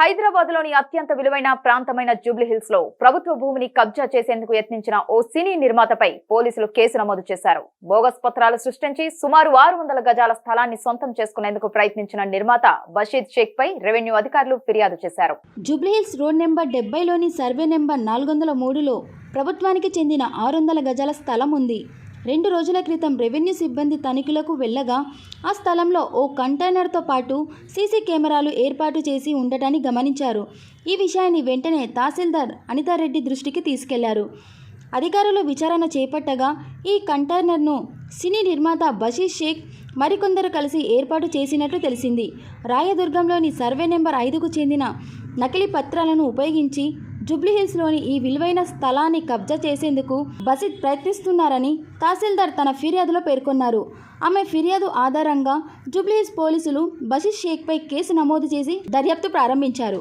హైదరాబాద్లోని అత్యంత విలువైన ప్రాంతమైన జూబ్లీహిల్స్లో ప్రభుత్వ భూమిని కబ్జా చేసేందుకు యత్నించిన ఓ సినీ నిర్మాతపై పోలీసులు కేసు నమోదు చేశారు. బోగస్ పత్రాలు సృష్టించి సుమారు ఆరు వందల గజాల స్థలాన్ని సొంతం చేసుకునేందుకు ప్రయత్నించిన నిర్మాత బషీద్ షేక్ పై రెవెన్యూ అధికారులు ఫిర్యాదు చేశారు. జూబ్లీహిల్స్ రోడ్ నెంబర్ డెబ్బైలోని సర్వే నెంబర్ నాలుగు వందల మూడులో ప్రభుత్వానికి చెందిన ఆరు వందల గజాల స్థలం ఉంది. రెండు రోజుల క్రితం రెవెన్యూ సిబ్బంది తనిఖీలకు వెళ్ళగా ఆ స్థలంలో ఓ కంటైనర్తో పాటు సీసీ కెమెరాలు ఏర్పాటు చేసి ఉండటాన్ని గమనించారు. ఈ విషయాన్ని వెంటనే తహసీల్దార్ అనితారెడ్డి దృష్టికి తీసుకెళ్ళారు. అధికారులు విచారణ చేపట్టగా ఈ కంటైనర్ను సినీ నిర్మాత బషీర్ షేక్ మరికొందరు కలిసి ఏర్పాటు చేసినట్లు తెలిసింది. రాయదుర్గంలోని సర్వే నెంబర్ ఐదుకు చెందిన నకిలీ పత్రాలను ఉపయోగించి జూబ్లీహిల్స్లోని ఈ విలువైన స్థలాన్ని కబ్జా చేసేందుకు బసిత్ ప్రయత్నిస్తున్నారని తహసీల్దార్ తన ఫిర్యాదులో పేర్కొన్నారు. ఆమె ఫిర్యాదు ఆధారంగా జూబ్లీహిల్స్ పోలీసులు బషీర్ షేక్పై కేసు నమోదు చేసి దర్యాప్తు ప్రారంభించారు.